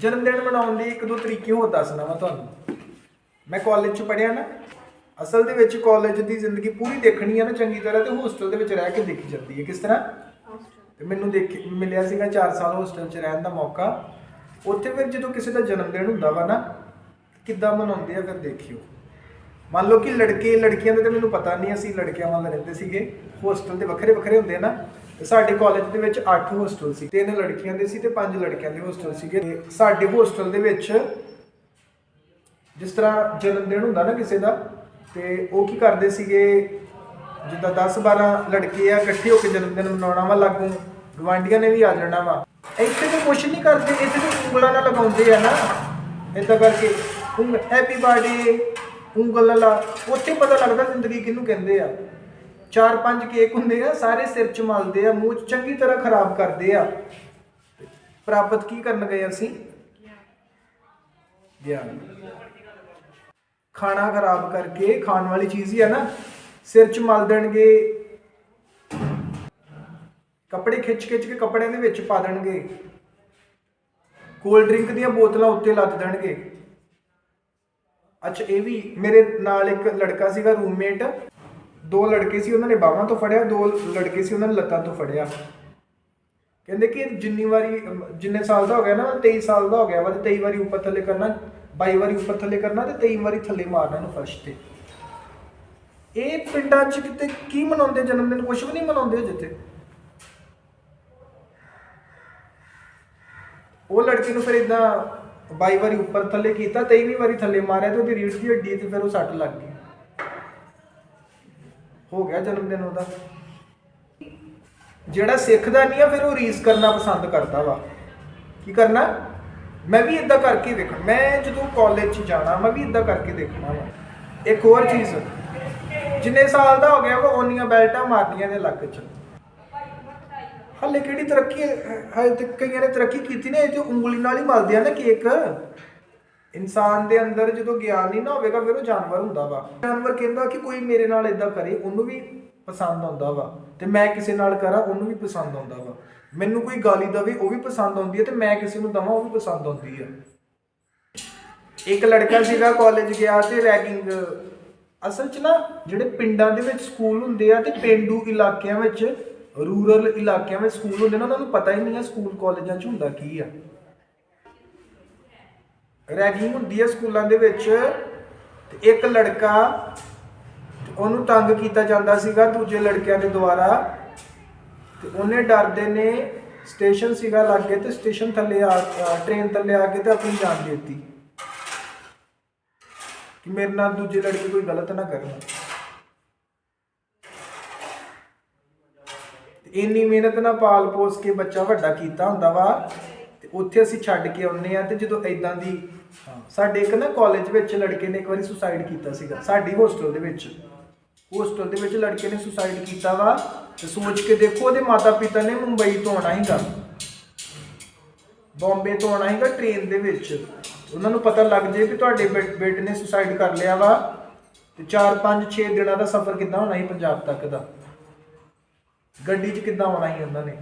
ਜਨਮ ਦਿਨ ਮਨਾਉਣ ਦੇ ਇੱਕ ਦੋ ਤਰੀਕੇ ਹੋਰ ਦੱਸਣਾ ਵਾ ਤੁਹਾਨੂੰ। ਮੈਂ ਕਾਲਜ 'ਚ ਪੜਿਆ ਨਾ ਅਸਲ ਦੇ ਵਿੱਚ ਕਾਲਜ ਦੀ ਜ਼ਿੰਦਗੀ ਪੂਰੀ ਦੇਖਣੀ ਆ ਨਾ ਚੰਗੀ ਤਰ੍ਹਾਂ ਤੇ ਹੋਸਟਲ ਦੇ ਵਿੱਚ ਰਹਿ ਕੇ ਦੇਖੀ ਜਾਂਦੀ ਹੈ ਕਿਸ ਤਰ੍ਹਾਂ? ਤੇ ਮੈਨੂੰ ਦੇਖ ਮਿਲਿਆ ਸੀਗਾ 4 ਸਾਲ ਹੋਸਟਲ 'ਚ ਰਹਿਣ ਦਾ ਮੌਕਾ। ਉੱਥੇ ਫਿਰ ਜਦੋਂ ਕਿਸੇ ਦਾ ਜਨਮ ਦਿਨ ਹੁੰਦਾ ਵਾ ਨਾ ਕਿੱਦਾਂ ਮਨਾਉਂਦੇ ਆ ਫਿਰ ਦੇਖਿਓ। ਮੰਨ ਲਓ ਕਿ ਲੜਕੇ ਲੜਕੀਆਂ ਦਾ ਤੇ ਮੈਨੂੰ ਪਤਾ ਨਹੀਂ ਅਸੀਂ ਲੜਕਿਆਂ ਵਾਲਾ ਰਹਿੰਦੇ ਸੀਗੇ ਹੋਸਟਲ ਦੇ ਵੱਖਰੇ ਵੱਖਰੇ ਹੁੰਦੇ ਆ ਨਾ। ਤੇ ਸਾਡੇ ਕਾਲਜ ਦੇ ਵਿੱਚ 8 ਹੋਸਟਲ ਸੀ। ਤਿੰਨ ਲੜਕੀਆਂ ਦੇ ਸੀ ਤੇ ਪੰਜ ਲੜਕਿਆਂ ਦੇ ਹੋਸਟਲ ਸੀਗੇ। ਤੇ ਸਾਡੇ ਹੋਸਟਲ ਦੇ ਵਿੱਚ ਜਿਸ ਤਰ੍ਹਾਂ ਜਨਮ ਦਿਨ ਹੁੰਦਾ ਨਾ ਕਿਸੇ ਦਾ, ਤੇ ਉਹ ਕੀ ਕਰਦੇ ਸੀਗੇ? ਜਿੱਦਾਂ 10 12 ਲੜਕੇ ਆ, ਇਕੱਠੇ ਹੋ ਕੇ ਜਨਮ ਦਿਨ ਮਨਾਉਣਾ ਵਾ ਲਾਗੂ ਗਵਾਂਡੀਆਂ ਨੇ ਵੀ ਆ ਜਾਣਾ ਵਾ। ਇੱਥੇ ਤਾਂ ਕੁਛ ਨਹੀਂ ਕਰਦੇ, ਇੱਥੇ ਤਾਂ ਉਂਗਲਾਂ ਨਾਲ ਲਗਾਉਂਦੇ ਆ ਨਾ। ਏਦਾਂ ਕਰਕੇ ਹੈਪੀ ਬਰਥਡੇ ਉਂਗਲ ਨਾਲ ਲਾ- ਉੱਥੇ ਪਤਾ ਲੱਗਦਾ ਜ਼ਿੰਦਗੀ ਕਿਹਨੂੰ ਕਹਿੰਦੇ ਆ। ਚਾਰ ਪੰਜ ਕੇਕ ਹੁੰਦੇ ਆ, ਸਾਰੇ ਸਿਰ ਚ ਮਲਦੇ ਆ, ਮੂੰਹ ਚ ਚੰਗੀ ਤਰ੍ਹਾਂ ਖਰਾਬ ਕਰਦੇ ਆ। ਪ੍ਰਾਪਤ ਕੀ ਕਰਨ ਗਏ ਅਸੀਂ? ਗਿਆਨ। ਖਾਣਾ ਖਰਾਬ ਕਰਕੇ, ਖਾਣ ਵਾਲੀ ਚੀਜ਼ ਹੀ ਆ ਨਾ, ਸਿਰ ਚ ਮਲ ਦੇਣਗੇ। ਕੱਪੜੇ ਖਿੱਚ ਖਿੱਚ ਕੇ ਕੱਪੜਿਆਂ ਦੇ ਵਿੱਚ ਪਾ ਦੇਣਗੇ। ਕੋਲਡ ਡਰਿੰਕ ਦੀਆਂ ਬੋਤਲਾਂ ਉੱਤੇ ਲੱਦ ਦੇਣਗੇ। ਅੱਛਾ, ਇਹ ਵੀ ਮੇਰੇ ਨਾਲ ਇੱਕ ਲੜਕਾ ਸੀਗਾ, ਰੂਮਮੇਟ। ਦੋ ਲੜਕੇ ਸੀ, ਉਹਨਾਂ ਨੇ ਬਾਹਾਂ ਤੋਂ ਫੜਿਆ, ਦੋ ਲੜਕੇ ਸੀ, ਉਹਨਾਂ ਨੇ ਲੱਤਾਂ ਤੋਂ ਫੜਿਆ। ਕਹਿੰਦੇ ਕਿ ਜਿੰਨੀ ਵਾਰੀ, ਜਿੰਨੇ ਸਾਲ ਦਾ ਹੋ ਗਿਆ ਨਾ 23 ਸਾਲ ਦਾ ਹੋ ਗਿਆ ਵਾ, ਤੇ 23 ਵਾਰੀ ਉੱਪਰ ਥੱਲੇ ਕਰਨਾ 22 ਵਾਰੀ ਉੱਪਰ ਥੱਲੇ ਕਰਨਾ ਤੇ 23 ਵਾਰੀ ਥੱਲੇ ਮਾਰਨਾ ਇਹਨੂੰ ਫਰਸ਼ ਤੇ। ਇਹ ਪਿੰਡਾਂ 'ਚ ਕਿਤੇ ਕੀ ਮਨਾਉਂਦੇ ਜਨਮ ਦਿਨ? ਕੁਝ ਵੀ ਨਹੀਂ ਮਨਾਉਂਦੇ ਜਿੱਥੇ। ਉਹ ਲੜਕੀ ਨੂੰ ਫਿਰ ਇਦਾਂ 22 ਵਾਰੀ ਉੱਪਰ ਥੱਲੇ ਕੀਤਾ 23ਵੀਂ ਵਾਰੀ ਥੱਲੇ ਮਾਰਿਆ ਤੇ ਉਹਦੀ ਰੀੜ ਦੀ ਹੱਡੀ ਤੇ ਫਿਰ ਉਹ ਸੱਟ ਲੱਗ ਗਈ। ਹੋ ਗਿਆ ਜਨਮ ਦਿਨ ਉਹਦਾ। ਜਿਹੜਾ ਸਿੱਖਦਾ ਨਹੀਂ ਆ, ਫਿਰ ਉਹ ਰੀਸ ਕਰਨਾ ਪਸੰਦ ਕਰਦਾ ਵਾ। ਕੀ ਕਰਨਾ? ਮੈਂ ਵੀ ਇਦਾਂ ਕਰਕੇ ਵੇਖ ਮੈਂ ਜਦੋਂ ਕਾਲਜ 'ਚ ਜਾਣਾ, ਮੈਂ ਵੀ ਇਦਾਂ ਕਰਕੇ ਦੇਖਣਾ ਵਾ। ਇੱਕ ਹੋਰ ਚੀਜ਼, ਜਿੰਨੇ ਸਾਲ ਦਾ ਹੋ ਗਿਆ ਉਹ ਓਨੀਆਂ ਬੈਲਟਾਂ ਮਾਰਦੀਆਂ ਨੇ ਲੱਕ 'ਚ। ਹਾਲੇ ਕਿਹੜੀ ਤਰੱਕੀ ਹੈ? ਹਲੇ ਕਈਆਂ ਨੇ ਤਰੱਕੀ ਕੀਤੀ ਨੇ ਇਹ ਤੇ ਉਂਗਲੀ ਨਾਲ ਹੀ ਮਲਦੇ ਆ ਨਾ ਕੇਕ। ਇਨਸਾਨ ਦੇ ਅੰਦਰ ਜਦੋਂ ਗਿਆਨ ਨਹੀਂ ਨਾ ਹੋਵੇਗਾ, ਫਿਰ ਉਹ ਜਾਨਵਰ ਹੁੰਦਾ ਵਾ। ਜਾਨਵਰ ਕਹਿੰਦਾ ਕਿ ਕੋਈ ਮੇਰੇ ਨਾਲ ਇਦਾਂ ਕਰੇ, ਉਹਨੂੰ ਵੀ ਪਸੰਦ ਆਉਂਦਾ ਵਾ। ਤੇ ਮੈਂ ਕਿਸੇ ਨਾਲ ਕਰਾਂ, ਉਹਨੂੰ ਵੀ ਪਸੰਦ ਆਉਂਦਾ ਵਾ। ਮੈਨੂੰ ਕੋਈ ਗਾਲੀ ਦਵੇ, ਉਹ ਵੀ ਪਸੰਦ ਆਉਂਦੀ ਹੈ ਤੇ ਮੈਂ ਕਿਸੇ ਨੂੰ ਦਵਾਂ, ਉਹ ਵੀ ਪਸੰਦ ਆਉਂਦੀ ਹੈ। ਇੱਕ ਲੜਕਾ ਸੀਗਾ ਕਾਲਜ ਗਿਆ ਤੇ ਰੈਗਿੰਗ ਅਸਲ 'ਚ ਨਾ ਜਿਹੜੇ ਪਿੰਡਾਂ ਦੇ ਵਿੱਚ ਸਕੂਲ ਹੁੰਦੇ ਆ ਤੇ ਪਿੰਡੂ ਇਲਾਕਿਆਂ ਵਿੱਚ ਰੂਰਲ ਇਲਾਕਿਆਂ ਵਿੱਚ ਸਕੂਲ ਹੁੰਦੇ ਨੇ, ਉਹਨਾਂ ਨੂੰ ਪਤਾ ਹੀ ਨਹੀਂ ਆ ਸਕੂਲ ਕਾਲਜਾਂ 'ਚ ਹੁੰਦਾ ਕੀ ਆ। ਰੈਗਿੰਗ ਹੁੰਦੀ ਹੈ ਸਕੂਲਾਂ ਦੇ ਵਿੱਚ, ਤੇ ਇੱਕ ਲੜਕਾ ਉਹਨੂੰ ਤੰਗ ਕੀਤਾ ਜਾਂਦਾ ਸੀਗਾ ਦੂਜੇ ਲੜਕਿਆਂ ਦੇ ਦੁਆਰਾ, ਤੇ ਉਹਨੇ ਡਰਦੇ ਨੇ, ਸਟੇਸ਼ਨ ਸੀਗਾ ਲਾਗੇ ਤੇ ਸਟੇਸ਼ਨ ਥੱਲੇ ਆ ਟ੍ਰੇਨ ਥੱਲੇ ਆ ਕੇ ਤੇ ਆਪਣੀ ਜਾਨ ਦੇ ਦਿੱਤੀ। ਕਿ ਮੇਰੇ ਨਾਲ ਦੂਜੇ ਲੜਕੇ ਕੋਈ ਗਲਤ ਨਾ ਕਰਨ ਇੰਨੀ ਮਿਹਨਤ ਨਾਲ ਪਾਲ ਪੋਸ ਕੇ ਬੱਚਾ ਵੱਡਾ ਕੀਤਾ ਹੁੰਦਾ ਵਾ, ਤੇ ਉੱਥੇ ਅਸੀਂ ਛੱਡ ਕੇ ਆਉਂਦੇ ਆ ਤੇ ਜਦੋਂ ਐਦਾਂ ਦੀ ਹਾਂ, ਸਾਡੇ ਇੱਕ ਨਾ ਕਾਲਜ ਵਿੱਚ ਲੜਕੇ ਨੇ ਇੱਕ ਵਾਰੀ ਸੁਸਾਈਡ ਕੀਤਾ ਸੀਗਾ ਸਾਡੀ ਹੋਸਟਲ ਦੇ ਵਿੱਚ। ਹੋਸਟਲ ਦੇ ਵਿੱਚ ਲੜਕੇ ਨੇ ਸੁਸਾਈਡ ਕੀਤਾ ਵਾ ਤੇ ਸੋਚ ਕੇ ਦੇਖੋ ਉਹਦੇ ਮਾਤਾ ਪਿਤਾ ਨੇ ਮੁੰਬਈ ਤੋਂ ਆਉਣਾ ਸੀਗਾ। ਬੰਬੇ ਤੋਂ ਆਉਣਾ ਸੀਗਾ ਟ੍ਰੇਨ ਦੇ ਵਿੱਚ। ਉਹਨਾਂ ਨੂੰ ਪਤਾ ਲੱਗ ਜੇ ਕਿ ਤੁਹਾਡੇ ਬੇ- ਬੇਟੇ ਨੇ ਸੁਸਾਈਡ ਕਰ ਲਿਆ ਵਾ। ਤੇ 4 5 6 ਦਿਨਾਂ ਦਾ ਸਫ਼ਰ ਕਿੱਦਾਂ ਹੋਣਾ ਸੀ ਪੰਜਾਬ ਤੱਕ ਦਾ? ਗੱਡੀ 'ਚ ਕਿੱਦਾਂ ਆਉਣਾ ਸੀ ਉਹਨਾਂ ਨੇ?